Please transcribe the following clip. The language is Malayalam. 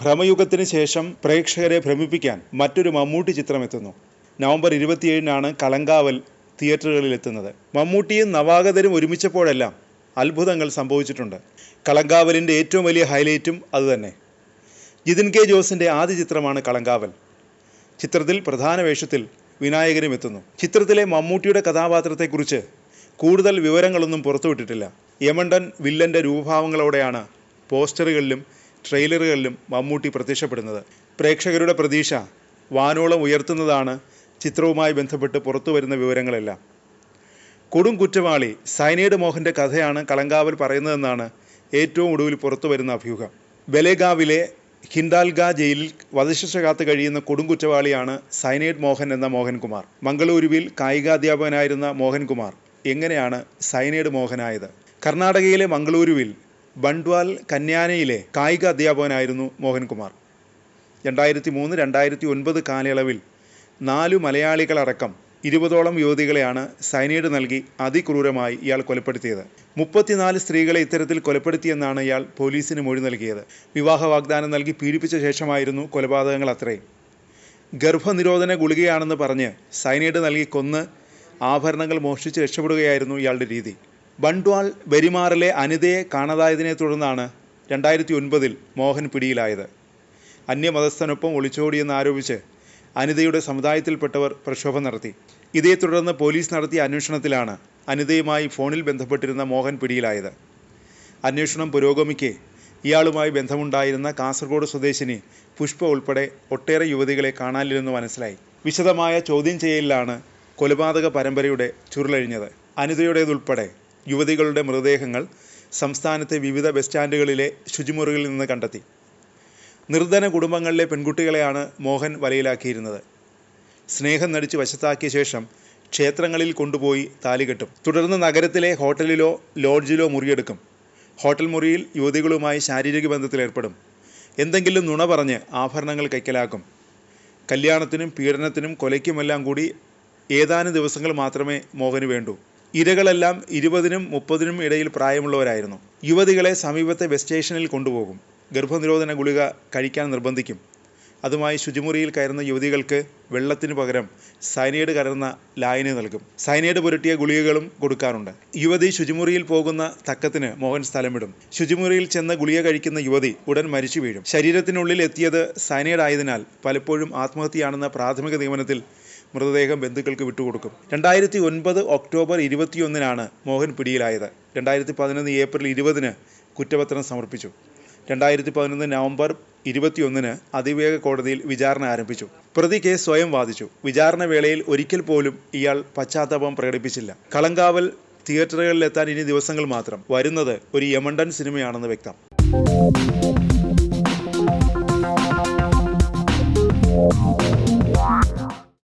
ഭ്രമയുഗത്തിന് ശേഷം പ്രേക്ഷകരെ ഭ്രമിപ്പിക്കാൻ മറ്റൊരു മമ്മൂട്ടി ചിത്രം എത്തുന്നു നവംബർ ഇരുപത്തിയേഴിനാണ് കളങ്കാവൽ തിയേറ്ററുകളിൽ എത്തുന്നത് മമ്മൂട്ടിയും നവാഗതരും ഒരുമിച്ചപ്പോഴെല്ലാം അത്ഭുതങ്ങൾ സംഭവിച്ചിട്ടുണ്ട്. കളങ്കാവലിന്റെ ഏറ്റവും വലിയ ഹൈലൈറ്റും അതുതന്നെ. ജിതിൻ കെ ജോസിന്റെ ആദ്യ ചിത്രമാണ് കളങ്കാവൽ ചിത്രത്തിൽ പ്രധാന വേഷത്തിൽ വിനായകനും എത്തുന്നു. ചിത്രത്തിലെ മമ്മൂട്ടിയുടെ കഥാപാത്രത്തെക്കുറിച്ച് കൂടുതൽ വിവരങ്ങളൊന്നും പുറത്തുവിട്ടിട്ടില്ല. യമണ്ടൻ വില്ലന്റെ രൂപഭാവങ്ങളോടെയാണ് പോസ്റ്ററുകളിലും ട്രെയിലറുകളിലും മമ്മൂട്ടി പ്രത്യക്ഷപ്പെടുന്നത്. പ്രേക്ഷകരുടെ പ്രതീക്ഷ വാനോളം ഉയർത്തുന്നതാണ് ചിത്രവുമായി ബന്ധപ്പെട്ട് പുറത്തു വരുന്ന വിവരങ്ങളെല്ലാം. കൊടും കുറ്റവാളി സൈനൈഡ് മോഹന്റെ കഥയാണ് കളങ്കാവൽ പറയുന്നതെന്നാണ് ഏറ്റവും ഒടുവിൽ പുറത്തു വരുന്ന അഭ്യൂഹം. ബലേഗാവിലെ ഹിൻഡാൽഗ ജയിലിൽ വധശിക്ഷ കാത്തു കഴിയുന്ന കൊടും കുറ്റവാളിയാണ് സൈനൈഡ് മോഹൻ എന്ന മോഹൻകുമാർ. മംഗളൂരുവിൽ കായികാധ്യാപകനായിരുന്ന മോഹൻകുമാർ. എങ്ങനെയാണ് സൈനൈഡ് മോഹനായത്? കർണാടകയിലെ മംഗളൂരുവിൽ ബണ്ട്വാൽ കന്യാനയിലെ കായിക അധ്യാപകനായിരുന്നു മോഹൻകുമാർ. രണ്ടായിരത്തി മൂന്ന് രണ്ടായിരത്തി ഒൻപത് കാലയളവിൽ നാലു മലയാളികളടക്കം ഇരുപതോളം യുവതികളെയാണ് സൈനൈഡ് നൽകി അതിക്രൂരമായി ഇയാൾ കൊലപ്പെടുത്തിയത്. മുപ്പത്തിനാല് സ്ത്രീകളെ ഇത്തരത്തിൽ കൊലപ്പെടുത്തിയെന്നാണ് ഇയാൾ പോലീസിന് മൊഴി നൽകിയത്. വിവാഹ വാഗ്ദാനം നൽകി പീഡിപ്പിച്ച ശേഷമായിരുന്നു കൊലപാതകങ്ങൾ അത്രയും. ഗർഭനിരോധന ഗുളികയാണെന്ന് പറഞ്ഞ് സൈനൈഡ് നൽകി കൊന്ന് ആഭരണങ്ങൾ മോഷ്ടിച്ച് രക്ഷപ്പെടുകയായിരുന്നു ഇയാളുടെ രീതി. ബണ്ട്വാൾ വെരിമാറിലെ അനിതയെ കാണാതായതിനെ തുടർന്നാണ് രണ്ടായിരത്തി ഒൻപതിൽ മോഹൻ പിടിയിലായത്. അന്യമതസ്ഥനൊപ്പം ഒളിച്ചോടിയെന്ന് ആരോപിച്ച് അനിതയുടെ സമുദായത്തിൽപ്പെട്ടവർ പ്രക്ഷോഭം നടത്തി. ഇതേ തുടർന്ന് പോലീസ് നടത്തിയ അന്വേഷണത്തിലാണ് അനിതയുമായി ഫോണിൽ ബന്ധപ്പെട്ടിരുന്ന മോഹൻ പിടിയിലായത്. അന്വേഷണം പുരോഗമിക്കെ ഇയാളുമായി ബന്ധമുണ്ടായിരുന്ന കാസർഗോഡ് സ്വദേശിനി പുഷ്പ ഉൾപ്പെടെ ഒട്ടേറെ യുവതികളെ കാണാനില്ലെന്ന് മനസ്സിലായി. വിശദമായ ചോദ്യം ചെയ്യലിലാണ് കൊലപാതക പരമ്പരയുടെ ചുരുളഴിഞ്ഞത്. അനിതയുടേതുൾപ്പെടെ യുവതികളുടെ മൃതദേഹങ്ങൾ സംസ്ഥാനത്തെ വിവിധ ബസ് സ്റ്റാൻഡുകളിലെ ശുചിമുറികളിൽ നിന്ന് കണ്ടെത്തി. നിർധന കുടുംബങ്ങളിലെ പെൺകുട്ടികളെയാണ് മോഹൻ വലയിലാക്കിയിരുന്നത്. സ്നേഹം നടിച്ച് വശത്താക്കിയ ശേഷം ക്ഷേത്രങ്ങളിൽ കൊണ്ടുപോയി താലികെട്ടും തുടർന്ന് നഗരത്തിലെ ഹോട്ടലിലോ ലോഡ്ജിലോ മുറിയെടുക്കും. ഹോട്ടൽ മുറിയിൽ യുവതികളുമായി ശാരീരിക ബന്ധത്തിലേർപ്പെടും എന്തെങ്കിലും നുണ പറഞ്ഞ് ആഭരണങ്ങൾ കൈക്കലാക്കും. കല്യാണത്തിനും പീഡനത്തിനും കൊലയ്ക്കുമെല്ലാം കൂടി ഏതാനും ദിവസങ്ങൾ മാത്രമേ മോഹന് വേണ്ടൂ. ഇരകളെല്ലാം ഇരുപതിനും മുപ്പതിനും ഇടയിൽ പ്രായമുള്ളവരായിരുന്നു. യുവതികളെ സമീപത്തെ ബസ് സ്റ്റേഷനിൽ കൊണ്ടുപോകും. ഗർഭനിരോധന ഗുളിക കഴിക്കാൻ നിർബന്ധിക്കും. അതുമായി ശുചിമുറിയിൽ കയറുന്ന യുവതികൾക്ക് വെള്ളത്തിന് പകരം സൈനൈഡ് കലർന്ന ലായനി നൽകും. സൈനൈഡ് പുരട്ടിയ ഗുളികകളും കൊടുക്കാറുണ്ട്. യുവതി ശുചിമുറിയിൽ പോകുന്ന തക്കത്തിന് മോഹൻ സ്ഥലം വിടും ശുചിമുറിയിൽ ചെന്ന് ഗുളിക കഴിക്കുന്ന യുവതി ഉടൻ മരിച്ചു വീഴും. ശരീരത്തിനുള്ളിൽ എത്തിയത് സൈനൈഡ് ആയതിനാൽ പലപ്പോഴും ആത്മഹത്യയാണെന്ന പ്രാഥമിക നിഗമനത്തിൽ മൃതദേഹം ബന്ധുക്കൾക്ക് വിട്ടുകൊടുക്കും. രണ്ടായിരത്തി ഒൻപത് ഒക്ടോബർ ഇരുപത്തിയൊന്നിനാണ് മോഹൻ പിടിയിലായത്. രണ്ടായിരത്തി പതിനൊന്ന് ഏപ്രിൽ ഇരുപതിന് കുറ്റപത്രം സമർപ്പിച്ചു. രണ്ടായിരത്തി പതിനൊന്ന് നവംബർ ഇരുപത്തിയൊന്നിന് അതിവേഗ കോടതിയിൽ വിചാരണ ആരംഭിച്ചു. പ്രതി കേസ് സ്വയം വാദിച്ചു. വിചാരണ വേളയിൽ ഒരിക്കൽ പോലും ഇയാൾ പശ്ചാത്താപം പ്രകടിപ്പിച്ചില്ല. കളങ്കാവൽ തിയേറ്ററുകളിലെത്താൻ ഇനി ദിവസങ്ങൾ മാത്രം. വരുന്നത് ഒരു യമണ്ടൻ സിനിമയാണെന്ന് വ്യക്തം.